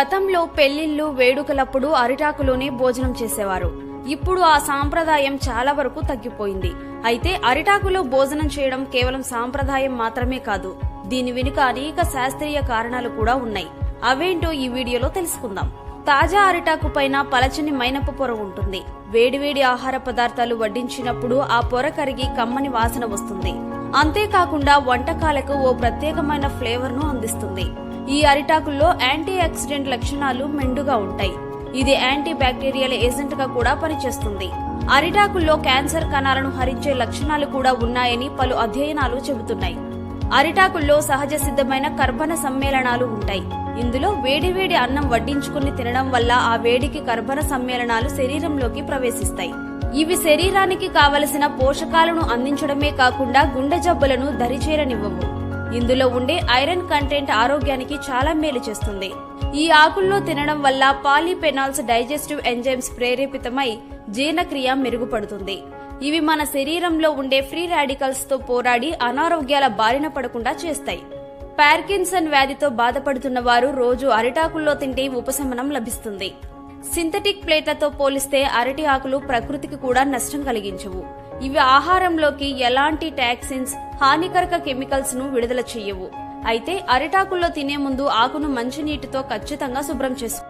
గతంలో పెళ్ళిళ్ళు వేడుకలప్పుడు అరిటాకులోనే భోజనం చేసేవారు. ఇప్పుడు ఆ సాంప్రదాయం చాలా వరకు తగ్గిపోయింది. అయితే అరిటాకులో భోజనం చేయడం కేవలం సాంప్రదాయం మాత్రమే కాదు దీని వెనుక అనేక శాస్త్రీయ కారణాలు కూడా ఉన్నాయి. అవేంటో ఈ వీడియోలో తెలుసుకుందాం. తాజా అరిటాకు పైన పలచని మైనపు పొర ఉంటుంది. వేడివేడి ఆహార పదార్థాలు వడ్డించినప్పుడు ఆ పొర కరిగి కమ్మని వాసన వస్తుంది. అంతేకాకుండా వంటకాలకు ఓ ప్రత్యేకమైన ఫ్లేవర్ను అందిస్తుంది. ఈ అరిటాకుల్లో యాంటీ ఆక్సిడెంట్ లక్షణాలు మెండుగా ఉంటాయి. ఇది యాంటీ బ్యాక్టీరియల్ ఏజెంట్గా కూడా పనిచేస్తుంది. అరిటాకుల్లో క్యాన్సర్ కణాలను హరించే లక్షణాలు కూడా ఉన్నాయని పలు అధ్యయనాలు చెబుతున్నాయి. అరిటాకుల్లో సహజ సిద్ధమైన కర్బన సమ్మేళనాలు ఉంటాయి. ఇందులో వేడివేడి అన్నం వడ్డించుకుని తినడం వల్ల ఆ వేడికి కర్బన సమ్మేళనాలు శరీరంలోకి ప్రవేశిస్తాయి. ఇవి శరీరానికి కావలసిన పోషకాలను అందించడమే కాకుండా గుండె జబ్బులను దరిచేరనివ్వవు. ఇందులో ఉండే ఐరన్ కంటెంట్ ఆరోగ్యానికి చాలా మేలు చేస్తుంది. ఈ ఆకుల్లో తినడం వల్ల పాలీపెనాల్స్ డైజెస్టివ్ ఎంజైమ్స్ ప్రేరేపితమై జీర్ణక్రియ మెరుగుపడుతుంది. ఇవి మన శరీరంలో ఉండే ఫ్రీ రాడికల్స్తో పోరాడి అనారోగ్యాల బారిన పడకుండా చేస్తాయి. పార్కిన్సన్ వ్యాధితో బాధపడుతున్న వారు రోజు అరిటాకుల్లో తింటే ఉపశమనం లభిస్తుంది. సింథటిక్ ప్లేట్లతో పోలిస్తే అరటి ఆకులు ప్రకృతికి కూడా నష్టం కలిగించవు. ఇవి ఆహారంలోకి ఎలాంటి టాక్సిన్స్ హానికరక కెమికల్స్ను విడుదల చేయవు. అయితే అరిటాకుల్లో తినే ముందు ఆకును మంచినీటితో ఖచ్చితంగా శుభ్రం చేసుకో